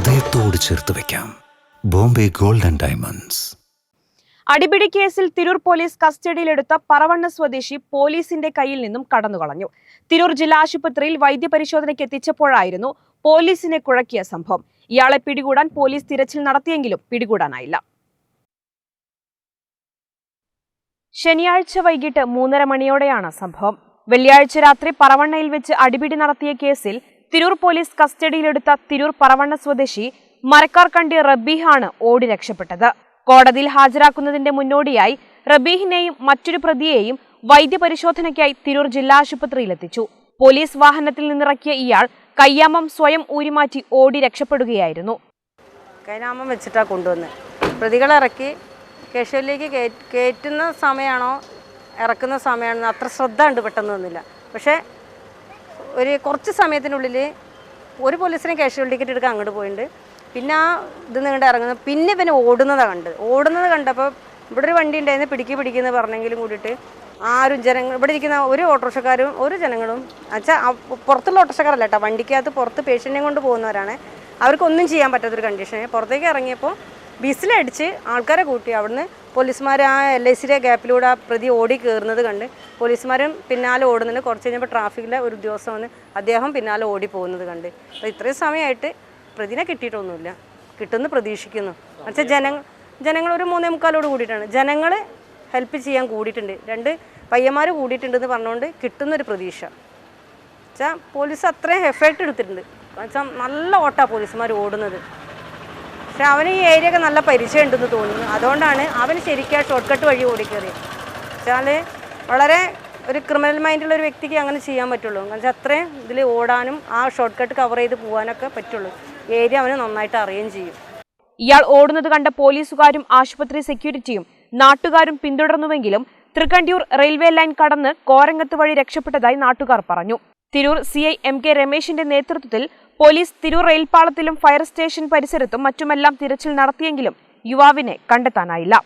ഹൃദയത്തോട് ചേർത്ത് വെക്കാം. Bombay golden diamonds. അടിപിടി കേസിൽ തിരൂർ പോലീസ് കസ്റ്റഡിയിലെടുത്ത പറവണ്ണ സ്വദേശി പോലീസിന്റെ കയ്യിൽ നിന്നും കടന്നുകളഞ്ഞു. തിരൂർ ജില്ലാ ആശുപത്രിയിൽ വൈദ്യപരിശോധനയ്ക്ക് എത്തിച്ചപ്പോഴായിരുന്നു പോലീസിനെ കുഴക്കിയ സംഭവം. ഇയാളെ പിടികൂടാൻ പോലീസ് തിരച്ചിൽ നടത്തിയെങ്കിലും പിടികൂടാനായില്ല. ശനിയാഴ്ച വൈകിട്ട് മൂന്നര മണിയോടെയാണ് സംഭവം. വെള്ളിയാഴ്ച രാത്രി പറവണ്ണയിൽ വെച്ച് അടിപിടി നടത്തിയ കേസിൽ തിരൂർ പോലീസ് കസ്റ്റഡിയിലെടുത്ത തിരൂർ പറവണ്ണ സ്വദേശി മരക്കാർക്കണ്ടി റബീഹാണ് ഓടി രക്ഷപ്പെട്ടത്. കോടതിയിൽ ഹാജരാക്കുന്നതിന്റെ മുന്നോടിയായി റബീഹിനെയും മറ്റൊരു പ്രതിയെയും വൈദ്യപരിശോധനയ്ക്കായി തിരൂർ ജില്ലാ ആശുപത്രിയിലെത്തിച്ചു. പോലീസ് വാഹനത്തിൽ നിന്നിറക്കിയ ഇയാൾ കയ്യാമം സ്വയം ഊരിമാറ്റി ഓടി രക്ഷപ്പെടുകയായിരുന്നു. കൈനാമം വെച്ചിട്ടാണ് കൊണ്ടുവന്ന്. പ്രതികളിറക്കി കേശവിലേക്ക് കയറ്റുന്ന സമയമാണോ ഇറക്കുന്ന സമയമാണോ അത്ര ശ്രദ്ധ ഉണ്ട് പെട്ടെന്ന് വന്നില്ല. പക്ഷേ ഒരു കുറച്ച് സമയത്തിനുള്ളിൽ ഒരു പോലീസിനെ കാഷ്വൽ ടിക്കറ്റ് എടുക്കാൻ അങ്ങോട്ട് പോയിട്ടുണ്ട് പിന്നെ ആ ഇത് നിങ്ങളുടെ ഇറങ്ങുന്നത് പിന്നെ പിന്നെ ഓടുന്നതാണ് കണ്ടത് ഓടുന്നത് കണ്ടപ്പോൾ ഇവിടെ ഒരു വണ്ടി ഉണ്ടായിരുന്നു പിടിക്ക് പിടിക്കുന്ന പറഞ്ഞെങ്കിലും കൂടിയിട്ട് ആരും ജനങ്ങൾ ഇവിടെ ഇരിക്കുന്ന ഒരു ഓട്ടോറിക്ഷക്കാരും ഒരു ജനങ്ങളും വെച്ചാൽ പുറത്തുള്ള ഓട്ടോറിക്ഷക്കാരല്ല കേട്ടോ വണ്ടിക്കകത്ത് പുറത്ത് പേഷ്യന്റിനെ കൊണ്ട് പോകുന്നവരാണ്. അവർക്കൊന്നും ചെയ്യാൻ പറ്റാത്തൊരു കണ്ടീഷന് പുറത്തേക്ക് ഇറങ്ങിയപ്പോൾ ബിസിലടിച്ച് ആൾക്കാരെ കൂട്ടി അവിടുന്ന് പോലീസുമാർ ആ എൽ ഐ സിയിലെ ഗ്യാപ്പിലൂടെ ആ പ്രതി ഓടി കയറുന്നത് കണ്ട് പോലീസുമാരും പിന്നാലെ ഓടുന്നുണ്ട്. കുറച്ച് കഴിഞ്ഞപ്പോൾ ട്രാഫിക്കിലെ ഒരു ഉദ്യോഗസ്ഥൻ വന്ന് അദ്ദേഹം പിന്നാലെ ഓടി പോകുന്നത് കണ്ട്. അപ്പോൾ ഇത്രയും സമയമായിട്ട് പ്രതിനെ കിട്ടിയിട്ടൊന്നുമില്ല. കിട്ടുമെന്ന് പ്രതീക്ഷിക്കുന്നു. എന്നുവെച്ചാൽ ജനങ്ങൾ ജനങ്ങൾ ഒരു മൂന്നേ മുക്കാലോട് കൂടിയിട്ടാണ്. ജനങ്ങൾ ഹെൽപ്പ് ചെയ്യാൻ കൂടിയിട്ടുണ്ട്. രണ്ട് പയ്യന്മാർ കൂടിയിട്ടുണ്ടെന്ന് പറഞ്ഞുകൊണ്ട് കിട്ടുന്നൊരു പ്രതീക്ഷ. വെച്ചാൽ പോലീസ് അത്രയും എഫേർട്ട് എടുത്തിട്ടുണ്ട്. വെച്ചാൽ നല്ല ഓട്ടാ പോലീസുമാർ ഓടുന്നത്. പക്ഷെ അവന് ഈ ഏരിയ ഒക്കെ നല്ല പരിചയം ഉണ്ടെന്ന് തോന്നുന്നു. അതുകൊണ്ടാണ് അവൻ ശരിക്കും ഷോർട്ട് കട്ട് വഴി ഓടിക്കയറിയത് വെച്ചാൽ വളരെ ഒരു ക്രിമിനൽ മൈൻഡുള്ള ഒരു വ്യക്തിക്ക് അങ്ങനെ ചെയ്യാൻ പറ്റുള്ളൂ. എന്ന് വെച്ചാൽ അത്രയും ഇതിൽ ഓടാനും ആ ഷോർട്ട് കട്ട് കവർ ചെയ്ത് പോകാനൊക്കെ പറ്റുള്ളൂ. ഏരിയ അവന് നന്നായിട്ട് അറിയുകയും ചെയ്യും. ഇയാൾ ഓടുന്നത് കണ്ട പോലീസുകാരും ആശുപത്രി സെക്യൂരിറ്റിയും നാട്ടുകാരും പിന്തുടർന്നുവെങ്കിലും തൃക്കണ്ടിയൂർ റെയിൽവേ ലൈൻ കടന്ന് കോരങ്ങത്ത് വഴി രക്ഷപ്പെട്ടതായി നാട്ടുകാർ പറഞ്ഞു. Tirur C I M K രമേശിന്റെ നേതൃത്വത്തിൽ പോലീസ് തിരൂർ റെയിൽപാളത്തിലും ഫയർ സ്റ്റേഷൻ പരിസരത്തും മറ്റുമെല്ലാം തിരച്ചിൽ നടത്തിയെങ്കിലും യുവാവിനെ കണ്ടെത്താനായില്ല